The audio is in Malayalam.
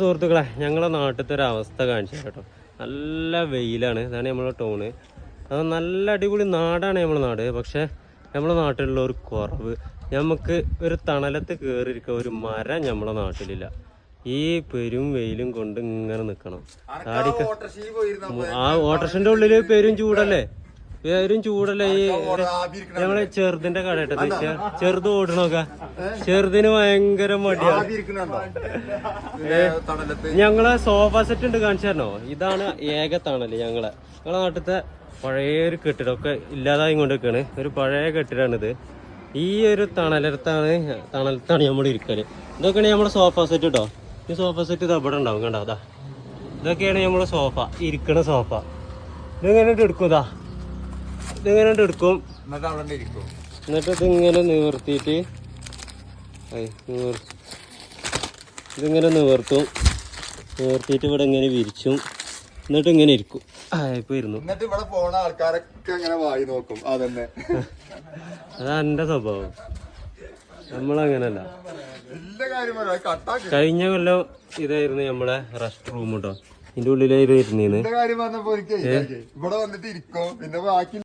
സുഹൃത്തുക്കളെ ഞങ്ങളെ നാട്ടിലത്തെ ഒരു അവസ്ഥ കാണിച്ചു കേട്ടോ. നല്ല വെയിലാണ് ഇതാണ് നമ്മളെ ടൗണ്. അത് നല്ല അടിപൊളി നാടാണ് നമ്മളെ നാട് പക്ഷെ നമ്മളെ നാട്ടിലുള്ള ഒരു കുറവ്. നമുക്ക് ഒരു തണലത്ത് കയറിയിരിക്കുക ഒരു മരം നമ്മളെ നാട്ടിലില്ല. ഈ പെരും വെയിലും കൊണ്ട് ഇങ്ങനെ നിൽക്കണം താടിക്ക ആ ഓട്ടർഷിന്റെ ഉള്ളിൽ പെരും ചൂടല്ലേ? പെരും ചൂടല്ല ഈ ഞങ്ങളെ ചെറുതിന്റെ കടയിട്ടത് ചെറുത് ഓടണോക്ക. ചെറുതിന് ഭയങ്കര മടിയാണ് ഞങ്ങളെ സോഫ സെറ്റ് ഉണ്ട് കാണിച്ചു തരണോ? ഇതാണ് ഏക തണൽ ഞങ്ങളെ. ഞങ്ങളെ നാട്ടിലത്തെ പഴയ ഒരു കെട്ടിടം. ഒക്കെ ഇല്ലാതായി കൊണ്ടിരിക്കുകയാണ് ഒരു പഴയ കെട്ടിടമാണിത് ഈ ഒരു തണലത്താണ് തണലത്താണ് നമ്മൾ ഇരിക്കൽ. ഇതൊക്കെയാണ് നമ്മുടെ സോഫ സെറ്റ് കേട്ടോ ഈ സോഫ സെറ്റ് ഇത് അവിടെ ഉണ്ടാവും. കണ്ടോ? അതാ. ഇതൊക്കെയാണ് നമ്മുടെ സോഫ. ഇരിക്കണ സോഫ. ഇതെങ്ങനെ എടുക്കും? ഇതാ. ഇതെങ്ങനെ എടുക്കും? എന്നിട്ട് അവിടെ ഇരിക്കും. എന്നിട്ട് ഇതിങ്ങനെ നിവർത്തിയിട്ട് ഇതിങ്ങനെ നിവർത്തും. നിവർത്തിയിട്ട് ഇവിടെ ഇങ്ങനെ വിരിച്ചും. എന്നിട്ട് ഇങ്ങനെ ഇരിക്കും. ഇപ്പൊ ഇരുന്നു. എന്നിട്ട് ഇവിടെ പോണ ആൾക്കാരൊക്കെ ഇങ്ങനെ വായി നോക്കും. അതന്നെ. അതാ എന്റെ സ്വഭാവം. നമ്മളങ്ങനല്ല. കഴിഞ്ഞ കൊല്ലം ഇതായിരുന്നു നമ്മളെ റെസ്റ്റ് റൂം കേട്ടോ ഇതിന്റെ ഉള്ളിലായിരുന്നു ഇരുന്നീന്ന്. കാര്യം പറഞ്ഞപ്പോ ഇവിടെ വന്നിട്ട് ഇരിക്കും. പിന്നെ ബാക്കി